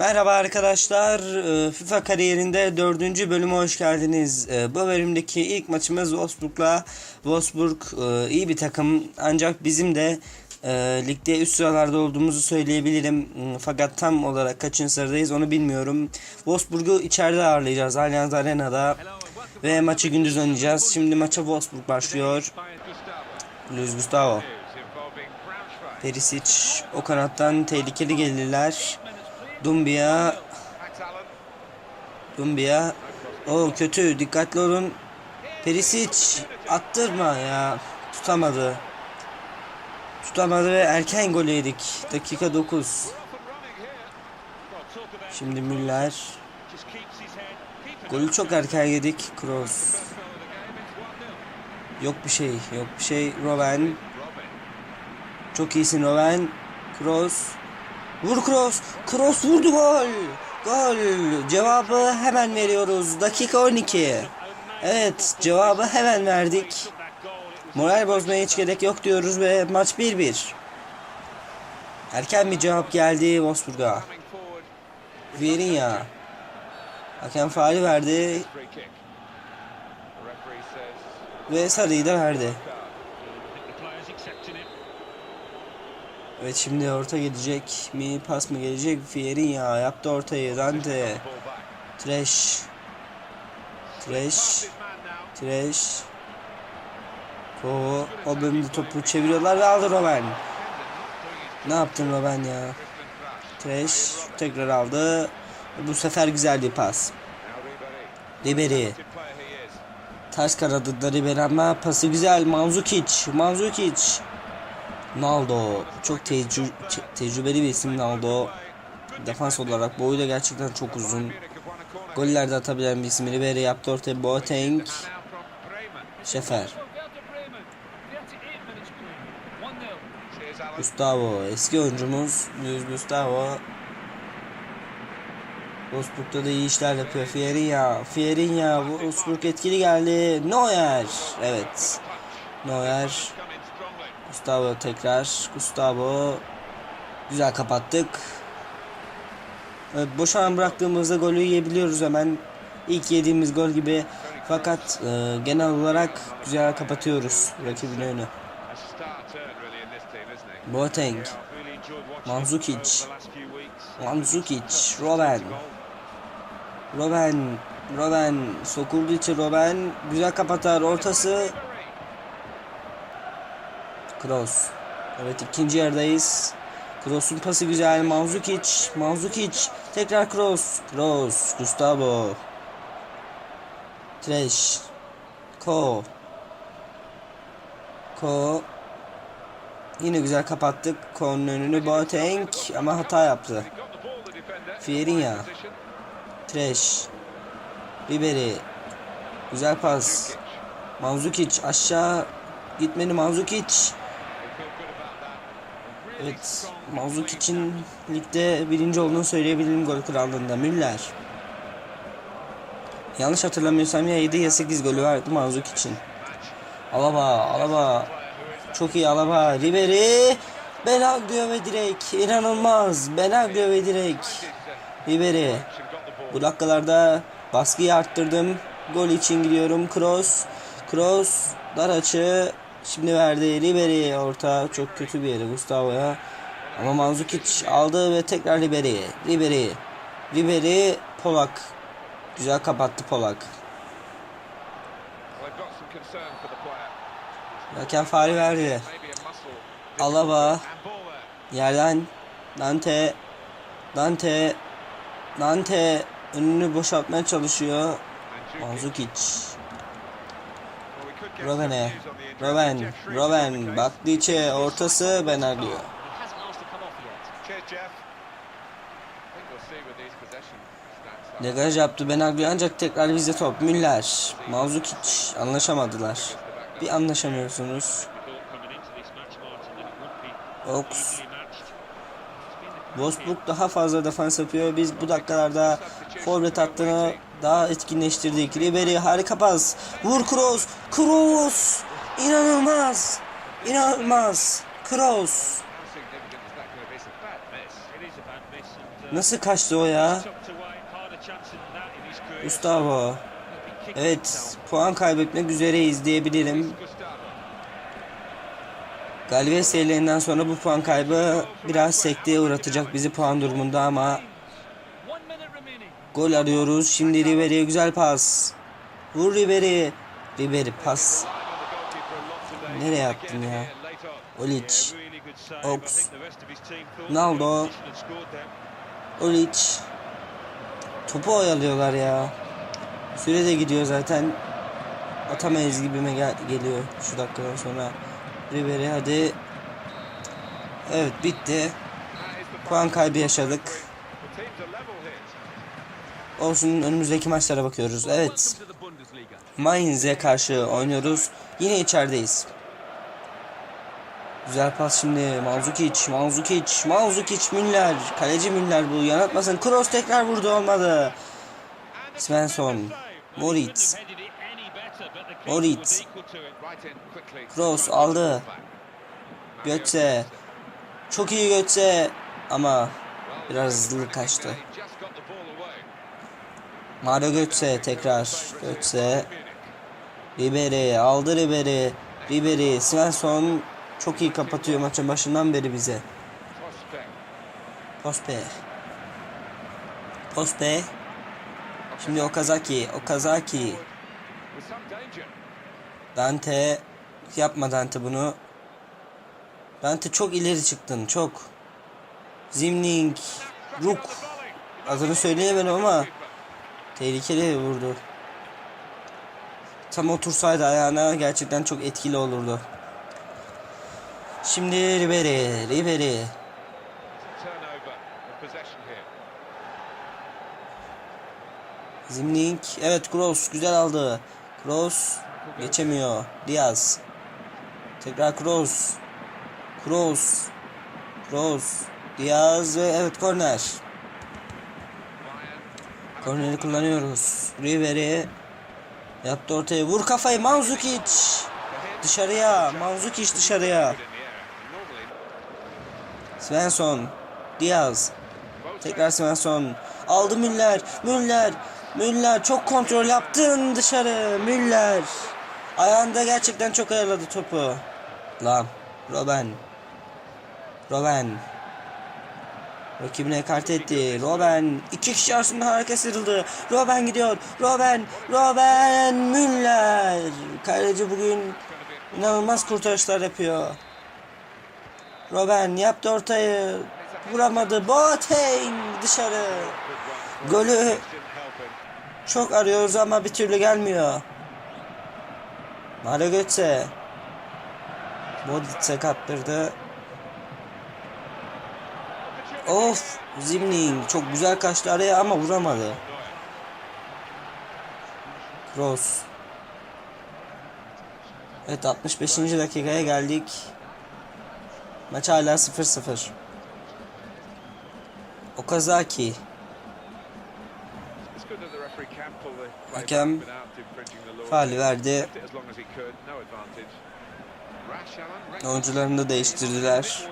Merhaba arkadaşlar. Ee, FIFA kariyerinde dördüncü bölüme hoş geldiniz. Ee, Bu bölümdeki ilk maçımız Wolfsburg'la. Wolfsburg e, iyi bir takım ancak bizim de e, ligde üst sıralarda olduğumuzu söyleyebilirim. Fakat tam olarak kaçıncı sıradayız onu bilmiyorum. Wolfsburg'u içeride ağırlayacağız Allianz Arena'da ve maçı gündüz oynayacağız. Şimdi maça Wolfsburg başlıyor. Luis Gustavo. Perisic o kanattan tehlikeli gelirler. Dumbia. Dumbia. O kötü. Dikkatli olun. Perisic attırma ya. Tutamadı. Tutamadı ve erken gol yedik. Dakika 9 şimdi Müller. Golü çok erken yedik. Kroos. Yok bir şey yok bir şey. Robben. Çok iyisin Robben. Kroos Vur Kroos. Kroos vurdu gol. Gol. Cevabı hemen veriyoruz. Dakika 12. Evet cevabı hemen verdik. Moral bozmaya hiç gerek yok diyoruz ve maç 1-1. Erken bir cevap geldi Wolfsburg'a. Vierinha. Hakem faali verdi ve sarıyı da verdi. Evet şimdi orta gelecek mi pas mı gelecek? Fierinha yaptı ortayı Dante. Trash Trash Trash Ko o bölümde topu çeviriyorlar ve aldı Robben. Ne yaptın Robben ya? Trash tekrar aldı. Bu sefer güzel bir pas. Ribery. Ters kanadında Ribery ama pası güzel. Manzukic Manzukic Naldo çok tecrü tecrübeli bir isim Naldo. Defans olarak boyu da gerçekten çok uzun. Goller de atabilen bir isim. Ribery yaptı ortaya Boateng. Şefer. Gustavo eski oyuncumuz Luis Gustavo. Wolfsburg'da da iyi işler yapıyor. Fierinha, Fierinha, Wolfsburg etkili geldi. Neuer, evet. Neuer Gustavo tekrar. Gustavo. Güzel kapattık. Evet, boş alan bıraktığımızda golü yiyebiliyoruz hemen. İlk yediğimiz gol gibi. Fakat e, genel olarak güzel kapatıyoruz rakibin önü. Boateng. Mandzukic. Mandzukic. Robben. Robben. Robben. Sokuldu içi Robben. Güzel kapatar. Ortası. Kroos. Evet ikinci yerdeyiz. Kroos'un pası güzel. Manzukic. Manzukic. Tekrar Kroos. Kroos. Gustavo. Trash. Ko. Ko. Yine güzel kapattık. Ko'nun önünü Boateng ama hata yaptı. Fierinha. Trash. Ribery. Güzel pas. Manzukic aşağı gitmeni Manzukic. Evet, Mazluk için ligde birinci olduğunu söyleyebilirim gol krallığında. Müller. Yanlış hatırlamıyorsam ya 7 ya 8 golü vardı Mazluk için. Alaba, Alaba. Çok iyi Alaba. Ribery. Benaglio ve direk. İnanılmaz. Benaglio ve direk. Ribery. Bu dakikalarda baskıyı arttırdım. Gol için gidiyorum. Kroos. Kroos. Dar açı. Şimdi verdi Ribery orta çok kötü bir yere Gustavo'ya. Ama Manzukic aldı ve tekrar Ribery. Ribery. Ribery Polak. Güzel kapattı Polak. Hakem faali verdi. Alaba. Yerden Dante. Dante. Dante önünü boşaltmaya çalışıyor. Manzukic. Robben'e. Robben. Robben. Baktı içe. Ortası Benaglio. Degaj yaptı Benaglio ancak tekrar bize top. Müller. Manzukic. Anlaşamadılar. Bir anlaşamıyorsunuz. Ox. Wolfsburg daha fazla defans yapıyor. Biz bu dakikalarda forvet hattını daha etkinleştirdik. Ribery harika pas. Vur Kroos. Kroos. İnanılmaz. İnanılmaz. Kroos. Nasıl kaçtı o ya? Gustavo. Evet, puan kaybetmek üzereyiz diyebilirim. Galibiyet serilerinden sonra bu puan kaybı biraz sekteye uğratacak bizi puan durumunda ama gol arıyoruz. Şimdi Ribery'e güzel pas. Vur Ribery. Ribery pas. Nereye attın ya? Olic. Ox. Naldo. Olic. Topu oyalıyorlar ya. Süre de gidiyor zaten. Atamayız gibime gel geliyor şu dakikadan sonra. Ribery hadi. Evet bitti. Puan kaybı yaşadık. Olsun önümüzdeki maçlara bakıyoruz. Evet. Mainz'e karşı oynuyoruz. Yine içerideyiz. Güzel pas şimdi. Manzukic, Manzukic, Manzukic, Müller. Kaleci Müller bu. Yanıltmasın. Kroos tekrar vurdu olmadı. Svensson. Moritz. Moritz. Kroos aldı. Götze. Çok iyi Götze. Ama biraz hızlı kaçtı. Mario Götze tekrar. Götze. Ribery aldı Ribery. Ribery. Svensson çok iyi kapatıyor maçın başından beri bize. Pospe. Pospe. Şimdi Okazaki. Okazaki. Dante. Yapma Dante bunu. Dante çok ileri çıktın. Çok. Zimning. Ruk. Adını söyleyemedim ama tehlikeli vurdu. Tam otursaydı ayağına gerçekten çok etkili olurdu. Şimdi Ribery. Ribery. Zimning. Evet Kroos güzel aldı. Kroos geçemiyor. Diaz. Tekrar Kroos. Kroos. Kroos. Diaz ve evet korner. Korneri kullanıyoruz. Ribery yaptı ortaya. Vur kafayı Manzukic. Dışarıya. Manzukic dışarıya. Svensson. Diaz. Tekrar Svensson. Aldı Müller. Müller. Müller çok kontrol yaptın dışarı. Müller. Ayağında gerçekten çok ayarladı topu. Lan. Robben. Robben. Rakibine kart etti. Robben. iki kişi arasında hareket sıyrıldı. Robben gidiyor. Robben. Robben. Müller. Kaleci bugün inanılmaz kurtarışlar yapıyor. Robben yaptı ortayı. Vuramadı. Boateng dışarı. Golü çok arıyoruz ama bir türlü gelmiyor. Mario Götze. Modric'e kaptırdı. Of Zimning çok güzel kaçtı araya ama vuramadı. Kroos. Evet 65. dakikaya geldik. Maç hala 0-0. Okazaki. Hakem faali verdi. Oyuncularını da değiştirdiler.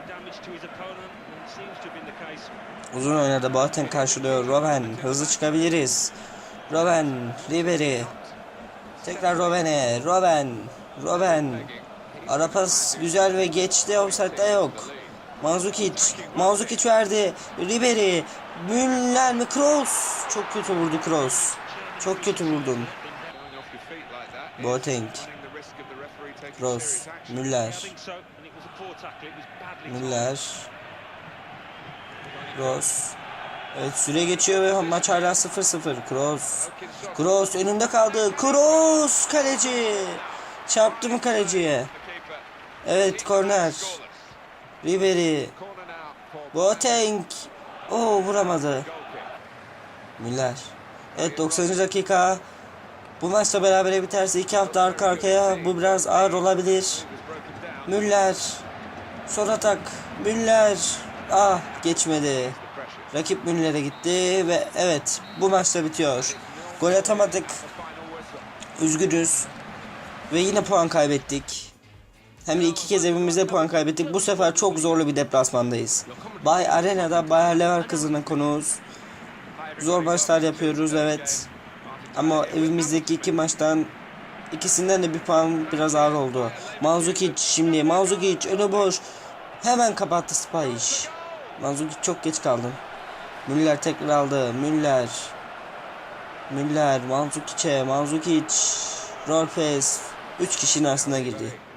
Uzun oynadı Boateng karşılıyor. Robben hızlı çıkabiliriz. Robben Ribery. Tekrar Robben'e. Robben. Robben. Ara pas güzel ve geçti. Offside'da yok. Manzukic. Manzukic verdi. Ribery. Müller mi? Kroos. Çok kötü vurdu Kroos. Çok kötü vurdun. Boateng. Kroos. Müller. Müller. Kroos. Evet süre geçiyor ve maç hala 0-0. Kroos. Kroos önünde kaldı. Kroos kaleci. Çarptı mı kaleciye? Evet korner. Ribery. Boateng. Oo vuramadı. Müller. Evet 90. dakika. Bu maçla beraber biterse iki hafta arka arkaya bu biraz ağır olabilir. Müller. Son atak. Müller. Ah geçmedi. Rakip Müller'e gitti ve evet bu maçta bitiyor. Gol atamadık. Üzgünüz. Ve yine puan kaybettik. Hem de iki kez evimizde puan kaybettik. Bu sefer çok zorlu bir deplasmandayız. Bay Arena'da Bayer Leverkusen'ın konuğuz. Zor maçlar yapıyoruz evet. Ama evimizdeki iki maçtan ikisinden de bir puan biraz ağır oldu. Manzukic şimdi Manzukic önü boş. Hemen kapattı Spahic. Manzukic çok geç kaldı. Müller tekrar aldı. Müller. Müller, Manzukic'e, Manzukic, Rolfes. 3 kişinin arasına girdi.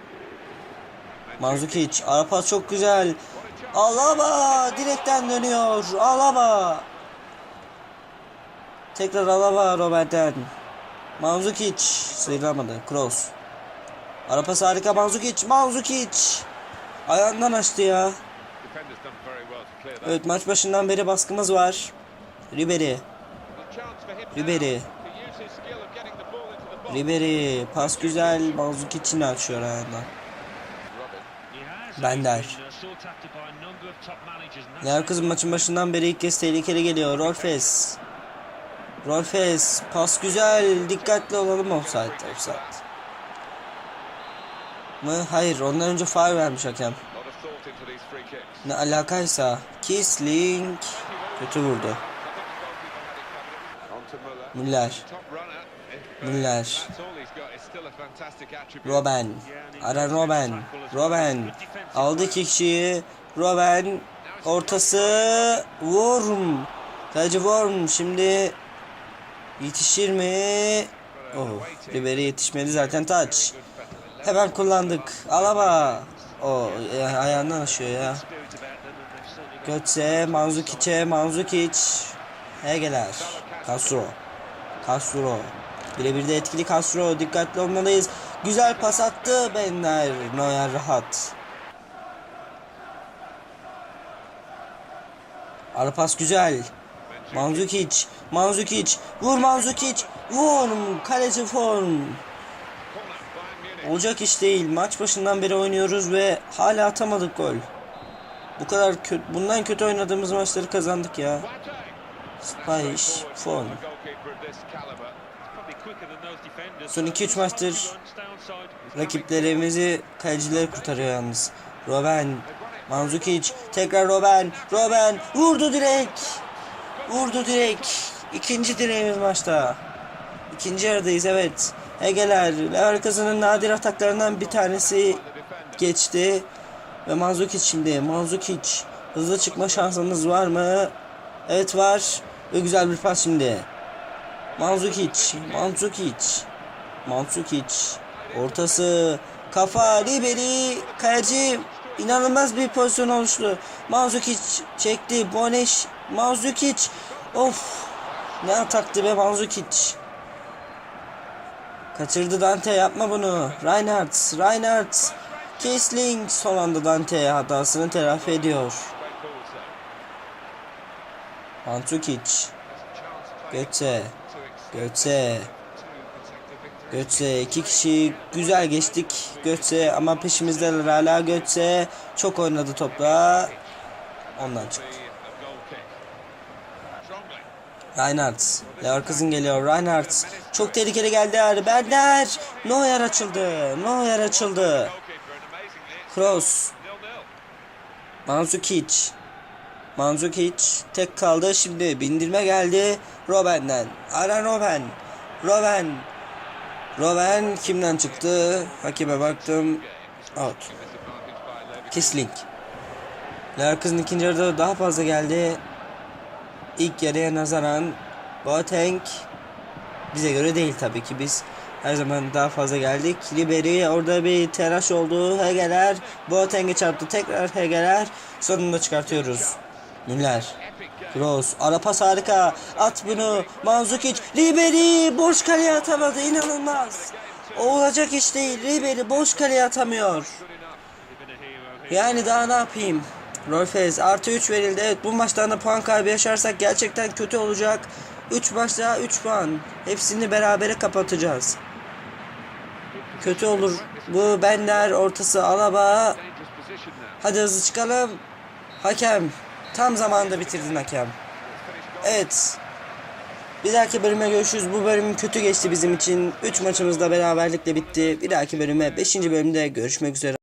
Manzukic, Arpas çok güzel. Alaba direkten dönüyor. Alaba. Tekrar Alaba Robert'ten. Manzukic sıyrılamadı. Kroos. Arpas harika Manzukic. Manzukic. Ayağından açtı ya. Evet maç başından beri baskımız var. Ribery. Ribery. Ribery. Pas güzel. Manzukic'ini açıyor ayağından. Bender. Leverkusen maçın başından beri ilk kez tehlikeli geliyor. Rolfes. Rolfes. Pas güzel. Dikkatli olalım offside. Offside. Mı? Hayır. Ondan önce faul vermiş hakem. Ne alakaysa. Kisling. Kötü vurdu. Müller. Müller. Robben. Aran Robben. Robben. Aldı iki kişiyi. Robben. Ortası. Worm. Sadece Worm. Şimdi yetişir mi? Oh. Ribery yetişmedi zaten taç. Hemen kullandık. Alaba. O e, ayağından aşıyor ya. Götze, Manzukic'e, Manzukic. Hegeler. Castro. Castro. Birebir de etkili Castro. Dikkatli olmalıyız. Güzel pas attı Benler. Neuer rahat. Ara pas güzel. Manzukic. Manzukic. Vur Manzukic. Vur. Kaleci form. Olacak iş değil. Maç başından beri oynuyoruz ve hala atamadık gol. Bu kadar kötü, bundan kötü oynadığımız maçları kazandık ya. Spahiş, Fon. Son 2-3 maçtır rakiplerimizi kaleciler kurtarıyor yalnız. Robben, Manzukic, tekrar Robben, Robben vurdu direkt. Vurdu direkt. İkinci direğimiz maçta. İkinci yarıdayız evet. Egeler, Leverkusen'ın nadir ataklarından bir tanesi geçti. Ve Manzukic şimdi. Manzukic. Hızlı çıkma şansımız var mı? Evet var. Ve güzel bir pas şimdi. Manzukic. Manzukic. Manzukic. Ortası. Kafa. Ribery. Kaleci. inanılmaz bir pozisyon oluştu. Manzukic çekti. Boneş. Manzukic. Of. Ne ataktı be Manzukic. Kaçırdı Dante yapma bunu. Reinhardt. Reinhardt. Kisling son anda Dante hatasını telafi ediyor. Mantukic. Götze. Götze. Götze. iki kişi güzel geçtik. Götze ama peşimizdeler hala Götze. Çok oynadı topla. Ondan çıktı. Reinhardt. Leverkusen geliyor. Reinhardt. Çok tehlikeli geldi. Bender. Neuer açıldı. Neuer açıldı. Kroos. Manzukic. Manzukic tek kaldı. Şimdi bindirme geldi. Robben'den. Aran Robben. Robben. Robben kimden çıktı? Hakime baktım. Out. Kisling. Leverkusen ikinci yarıda daha fazla geldi. İlk yarıya nazaran Boateng bize göre değil tabii ki biz her zaman daha fazla geldik. Ribery orada bir telaş oldu. Hegeler Boateng'e çarptı. Tekrar Hegeler sonunda çıkartıyoruz. Müller. Kroos. Ara pas harika. At bunu. Manzukic. Ribery boş kaleye atamadı. İnanılmaz. Olacak iş değil. Ribery boş kaleye atamıyor. Yani daha ne yapayım? Rolfes artı 3 verildi. Evet bu maçtan da puan kaybı yaşarsak gerçekten kötü olacak. 3 maçta 3 puan. Hepsini berabere kapatacağız. Kötü olur. Bu Bender ortası Alaba. Hadi hızlı çıkalım. Hakem. Tam zamanında bitirdin hakem. Evet. Bir dahaki bölüme görüşürüz. Bu bölüm kötü geçti bizim için. 3 maçımız da beraberlikle bitti. Bir dahaki bölüme 5. bölümde görüşmek üzere.